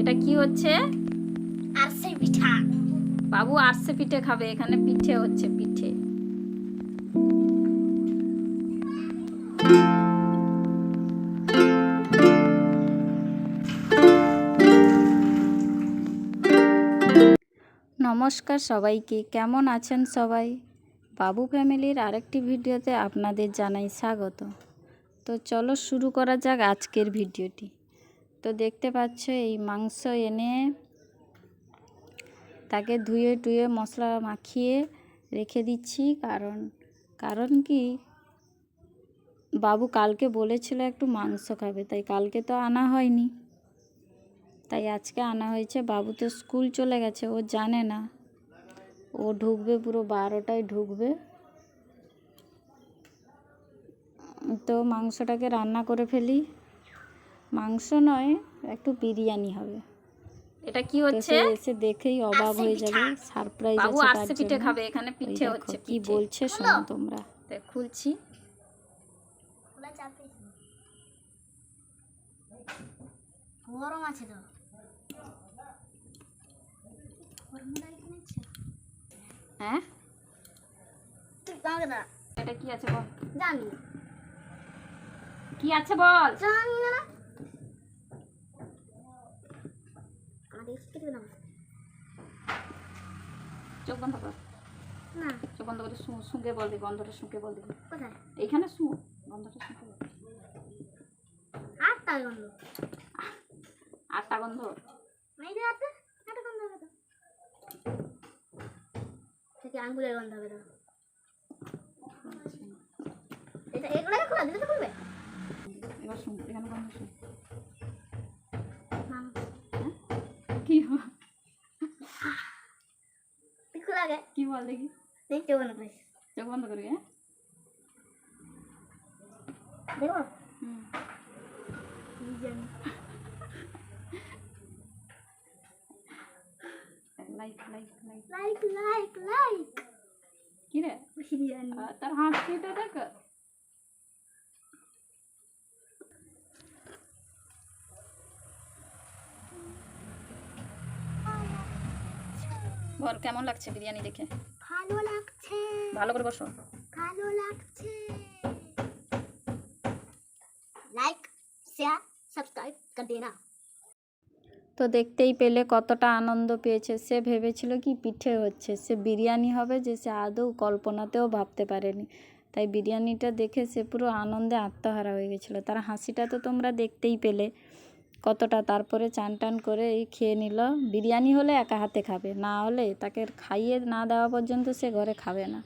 এটা কি হচ্ছে? আরসে পিঠা। বাবু আরসে পিঠে খাবে এখানে পিঠে হচ্ছে পিঠে। নমস্কার সবাইকে কেমন আছেন সবাই? বাবু ফ্যামিলির আরেকটি ভিডিওতে আপনাদের জানাই স্বাগত। তো চলো শুরু করা যাক আজকের ভিডিওটি। তো দেখতে পাচ্ছ, এই মাংস এনে তাকে ধুয়ে টুয়ে মশলা মাখিয়ে রেখে দিচ্ছি। কারণ কারণ কি, বাবু কালকে বলেছিল একটু মাংস খাবে, তাই কালকে তো আনা হয়নি। তাই আজকে আনা হয়েছে। বাবু তো স্কুল চলে গেছে, ও জানে না। ও ঢুকবে পুরো বারোটায় ঢুকবে। তো মাংসটাকে রান্না করে ফেলি। মাংস নয় একটু বিরিয়ানি হবে। এটা কি হচ্ছে? এসে দেখেই অবাক হয়ে যাবে সারপ্রাইজ বাবু আছে তার আরসে পিঠে খাবে এখানে পিঠে হচ্ছে কি। বলছে শোনো তোমরা। খুলছি। খোলা চাপে গরম আছে তো। গরমটা এখানে আছে হ্যাঁ? তুই আমাকে না এটা কি আছে বল? জানি। কি আছে বল? জানি না। চোখ বন্ধ কর। না। চোখ বন্ধ করে শুঁকে বল গন্ধটা শুঁকে বল কোথায়? এইখানে শু গন্ধটা শুঁকে বল। আর তার গন্ধ? আটটা গন্ধ? এই যে আছে একটা গন্ধ হবে তো। থেকে আঙ্গুলের গন্ধ হবে তো? এটা এগুলোকে খোলা দিলে তো খুলবে? এবার শুন এখানে গন্ধ শুন কি হয়? তুই খোলা গে কি বল দেখি দেখতে মনে করিস চোখ বন্ধ করবি হ্যাঁ দেখো হুম biryani like like like like like like কি রে বিরিয়ানি আহ, তার হাসিটা দেখ বল কেমন লাগছে বিরিয়ানি দেখে? ভালো লাগছে। ভালো করে বসো। ভালো লাগছে। লাইক শেয়ার সাবস্ক্রাইব কর দেনা তো দেখতেই পেলে কতটা আনন্দ পেয়েছে। সে ভেবেছিল কি পিঠে হচ্ছে। সে বিরিয়ানি হবে যে সে আদৌ কল্পনাতেও ভাবতে পারেনি। তাই বিরিয়ানিটা দেখে সে পুরো আনন্দে আত্মহারা হয়ে গেছিল। তার হাসিটা তো তোমরা দেখতেই পেলে। কতটা তারপরে চান টান করে এই খেয়ে নিল। বিরিয়ানি হলে একা হাতে খাবে, না হলে তাকে খাইয়ে না দেওয়া পর্যন্ত সে ঘরে খাবে না।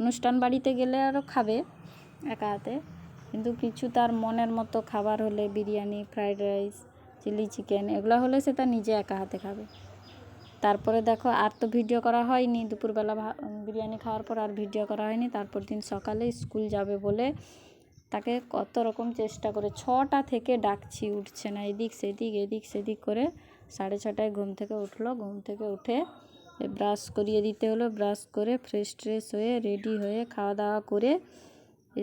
অনুষ্ঠান বাড়িতে গেলে আরও খাবে একা হাতে, কিন্তু কিছু তার মনের মতো খাবার হলে biryani, fried rice, chilli chicken, এগুলো হলে সে তার নিজে একা হাতে খাবে। তারপরে দেখো, আর তো ভিডিও করা হয়নি। দুপুরবেলা বিরিয়ানি খাওয়ার পর আর ভিডিও করা হয়নি। তারপর দিন সকালে স্কুল যাবে বলে তাকে কত রকম চেষ্টা করে, ছটা থেকে ডাকছি, উঠছে না, এদিক সেদিক এদিক সেদিক করে সাড়ে ছটায় ঘুম থেকে উঠল, ঘুম থেকে উঠে ব্রাশ করিয়ে দিতে হলো, ব্রাশ করে ফ্রেশ ট্রেশ হয়ে, রেডি হয়ে খাওয়া দাওয়া করে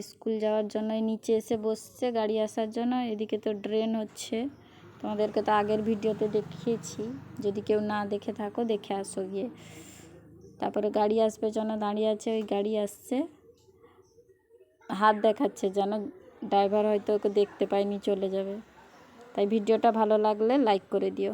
স্কুল যাওয়ার জন্য নিচে এসে বসছে, গাড়ি আসার জন্য। এদিকে তো ড্রেন হচ্ছে। তোমাদেরকে তো আগের ভিডিওতে দেখিয়েছি। যদি কেউ না দেখে থাকো, দেখে আসো গিয়ে। তারপরে গাড়ি আসবে জন্য দাঁড়িয়ে আছে, ওই গাড়ি আসছে। হাত দেখাচ্ছে যেন ড্রাইভার হয়তো ওকে দেখতে পায়নি, চলে যাবে। তাই ভিডিওটা ভালো লাগলে লাইক করে দিও।